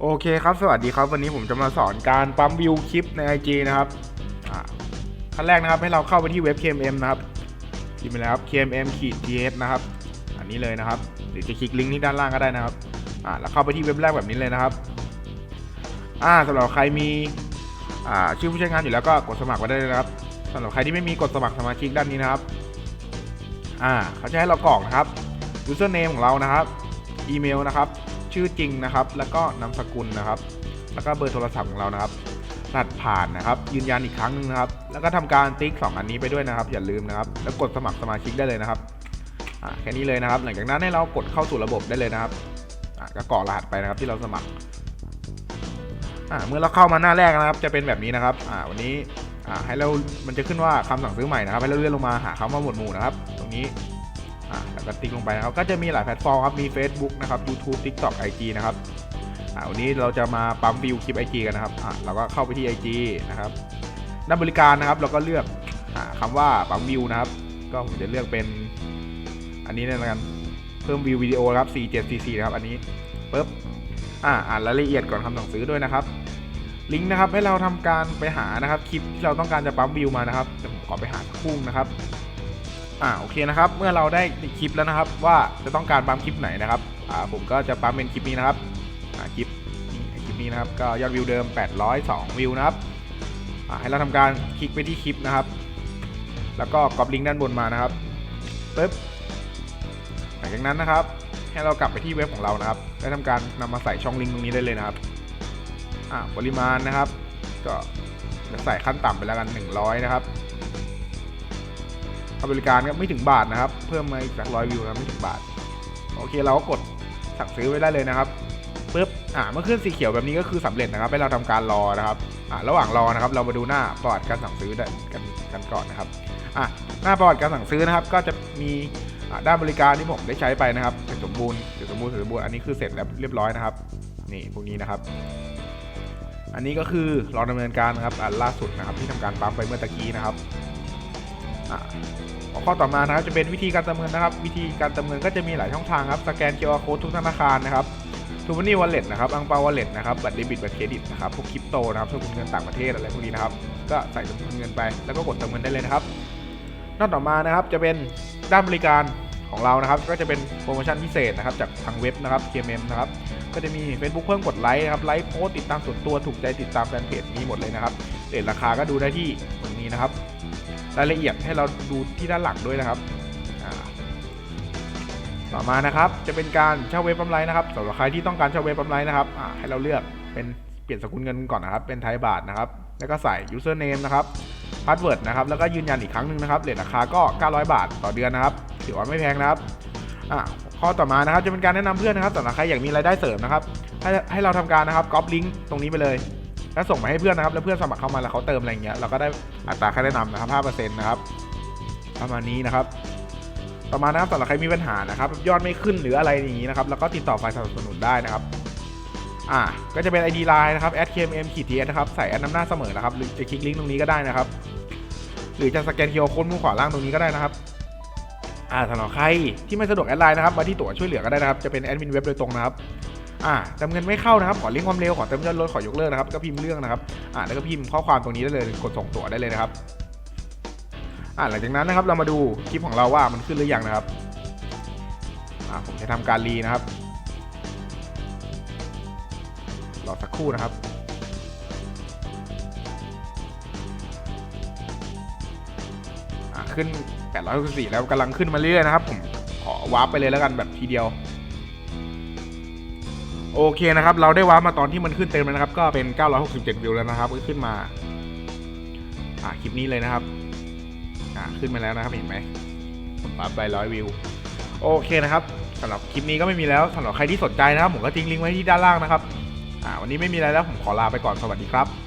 โอเคครับสวัสดีครับวันนี้ผมจะมาสอนการปั๊มวิวคลิปใน IG นะครับขั้นแรกนะครับให้เราเข้าไปที่เว็บ KMM นะครับพิมพ์ไปเลยครับ KMM ขีด th นะครับ อันนี้เลยนะครับ หรือจะคลิกลิงก์ที่ด้านล่างก็ได้นะครับอ่าแล้วเข้าไปที่เว็บแรกแบบนี้เลยนะครับอ่าสำหรับใครมีอ่าชื่อผู้ใช้งานอยู่แล้วก็กดสมัครไว้ได้เลยนะครับสำหรับใครที่ไม่มีกดสมัครสมาชิกด้านนี้นะครับอ่าเขาจะให้เรากรอกนะครับ username ของเรานะครับ อีเมลนะครับ ชื่อจริงนะครับ แล้วก็นามสกุลนะครับ แล้วก็เบอร์โทรศัพท์ของเรานะครับรหัสผ่านนะครับ ยืนยันอีกครั้งหนึงนะครับ แล้วก็ทำการติ๊ก 2 อันนี้ไปด้วยนะครับ อย่าลืมนะครับ แล้วกดสมัครสมาชิกได้เลยนะครับแค่นี้เลยนะครับ หลังจากนั้นให้เรากดเข้าสู่ระบบได้เลยนะครับก็กรอกรหัสไปนะครับที่เราสมัครเมื่อเราเข้ามาหน้าแรกนะครับ จะเป็นแบบนี้นะครับวันนี้ให้เรา มันจะขึ้นว่าคำสั่งซื้อใหม่นะครับ ให้เราเลื่อนลงมาหาคำว่าหมวดหมู่นะครับ ตรงนี้ อ่าแล้วก็ติ๊กลงไปนะครับก็จะมีหลายแพลตฟอร์มครับมี Facebook นะครับ YouTube TikTok IG นะครับอ่าวันนี้เราจะมาปั๊มวิวคลิป IG กันนะครับอ่าเราก็เข้าไปที่ IG นะครับด้านบริการนะครับเราก็เลือกอ่าคำว่าปั๊มวิวนะครับ ก็ผมจะเลือกเป็นอันนี้เลยละกันเพิ่มวิววิดีโอครับ 4744นะครับอันนี้ปึ๊บอ่าอ่านรายละเอียดก่อนคำสั่งซื้อด้วยนะครับลิงก์นะครับให้เราทำการไปหานะครับคลิปที่เราต้องการจะปั๊มวิวมานะครับเดี๋ยวผมขอไปหาสักคู่นะครับ อ่าโอเคนะครับ เมื่อเราได้คลิปแล้วนะครับ ว่าจะต้องการปั๊มคลิปไหนนะครับอ่าผมก็จะปั๊มเป็นคลิปนี้นะครับอ่าคลิปนี่คลิปนี้นะครับก็ยอดวิวเดิม 802 วิวนะครับอ่าให้เราทำการคลิกไปที่คลิปนะครับ แล้วก็ก๊อปลิงก์ด้านบนมานะครับปึ๊บหลังจากนั้นนะครับให้เรากลับไปที่เว็บของเรานะครับแล้วทำการนำมาใส่ช่องลิงก์ตรงนี้ได้เลยนะครับอ่าปริมาณนะครับ ก็จะใส่ขั้นต่ำไปแล้วกัน 100 นะครับ บริการก็ไม่ถึงบาทนะครับ เพิ่มมาอีกสักร้อยวิวนะไม่ถึงบาท โอเคเราก็กดสั่งซื้อไว้ได้เลยนะครับปึ๊บอ่าเมื่อขึ้นสีเขียวแบบนี้ก็คือสำเร็จนะครับ ให้เราทำการรอนะครับอ่าระหว่างรอนะครับ เรามาดูหน้าประวัติการสั่งซื้อกันกันก่อนนะครับอ่าหน้าประวัติการสั่งซื้อนะครับ ก็จะมีด้านบริการที่ผมได้ใช้ไปนะครับเสร็จสมบูรณ์เสร็จสมบูรณ์เสร็จสมบูรณ์อันนี้คือเสร็จแล้วเรียบร้อยนะครับ นี่พวกนี้นะครับ อันนี้ก็คือรอดำเนินการนะครับอันล่าสุดนะครับ ที่ทำการปั๊มไปเมื่อตะกี้นะครับอ่าหัว ข้อต่อมานะครับจะเป็นวิธีการเติมเงินนะครับ วิธีการเติมเงินก็จะมีหลายช่องทางครับสแกน QR code ทุกธนาคารนะครับทูบันนี่วอลเล็ตนะครับอังเปาวอลเล็ตนะครับบัตรเดบิตบัตรเครดิตนะครับพวกคริปโตนะครับสกุลเงินต่างประเทศอะไรพวกนี้นะครับก็ใส่สกุลเงินไปแล้วก็กดเติมเงินได้เลยนะครับนอกต่อมานะครับจะเป็นด้านบริการของเรานะครับ ก็จะเป็นโปรโมชั่นพิเศษนะครับจากทางเว็บนะครับ KMM นะครับก็จะมี Facebook เพิ่มกดไลค์นะครับไลค์โพสต์ติดตามส่วนตัวถูกใจติดตามแฟนเพจนี้หมดเลยนะครับเรทราคาก็ดูได้ที่ตรงนี้นะครับ รายละเอียดให้เราดูที่ด้านหลังด้วยนะครับต่อมานะครับจะเป็นการเช่าเว็บปั๊มไลน์นะครับสำหรับใครที่ต้องการเช่าเว็บปั๊มไลน์นะครับให้เราเลือกเป็นเปลี่ยนสกุลเงินก่อนนะครับ เป็นไทยบาทนะครับ แล้วก็ใส่ username นะครับพาสเวิร์ดนะครับแล้วก็ยืนยันอีกครั้งหนึ่งนะครับเรทราคาก็ 900 บาทต่อเดือนนะครับถือว่าไม่แพงนะครับข้อต่อมานะครับจะเป็นการแนะนำเพื่อนนะครับสำหรับใครอยากมีรายได้เสริมนะครับให้ให้เราทำการนะครับก๊อปลิงก์ตรงนี้ไปเลย แล้วส่งมาให้เพื่อนนะครับแล้วเพื่อนสมัครเข้ามาแล้วเขาเติมอะไรเงี้ยเราก็ได้อัตราค่าแนะนำนะครับ5%นะครับประมาณนี้นะครับต่อมานะครับสำหรับใครมีปัญหานะครับ ยอดไม่ขึ้นหรืออะไรอย่างนี้นะครับ แล้วก็ติดต่อฝ่ายสนับสนุนได้นะครับอ่าก็จะเป็น ID Line นะครับ @kmm ขีด ts นะครับใส่แอดน้ำหน้าเสมอนะครับหรือจะคลิกลิงก์ตรงนี้ก็ได้นะครับ หรือจะสแกน QR Code มุมขวาล่างตรงนี้ก็ได้นะครับอ่าสำหรับใครที่ไม่สะดวกแอดไลน์นะครับมาที่ตัวช่วยเหลือก็ได้นะครับ จะเป็นแอดมินเว็บโดยตรงนะครับ อ่าเติมเงินไม่เข้านะครับ ขอเร่งความเร็ว ขอเติมยอดลดขอยกเลิกนะครับ ก็พิมพ์เรื่องนะครับ อ่าแล้วก็พิมพ์ข้อความตรงนี้ได้เลย กดส่งตั๋วได้เลยนะครับ อ่าหลังจากนั้นนะครับเรามาดูคลิปของเราว่ามันขึ้นหรือยังนะครับ อ่าผมจะทำการรีนะครับ รอสักครู่นะครับขึ้น864แล้วกำลังขึ้นมาเรื่อยๆนะครับ ผมขอวาร์ปไปเลยแล้วกันแบบทีเดียว โอเคนะครับ เราได้วาร์ปมาตอนที่มันขึ้นเต็มแล้วนะครับ ก็เป็น 967 วิวแล้วนะครับก็ขึ้นมา อ่าคลิปนี้เลยนะครับ อ่าขึ้นมาแล้วนะครับเห็นไหมปั๊บไปร้อยวิว โอเคนะครับสำหรับคลิปนี้ก็ไม่มีแล้วสำหรับใครที่สนใจนะครับ ผมก็ทิ้งลิงก์ไว้ที่ด้านล่างนะครับ อ่า วันนี้ไม่มีอะไรแล้วผมขอลาไปก่อนสวัสดีครับ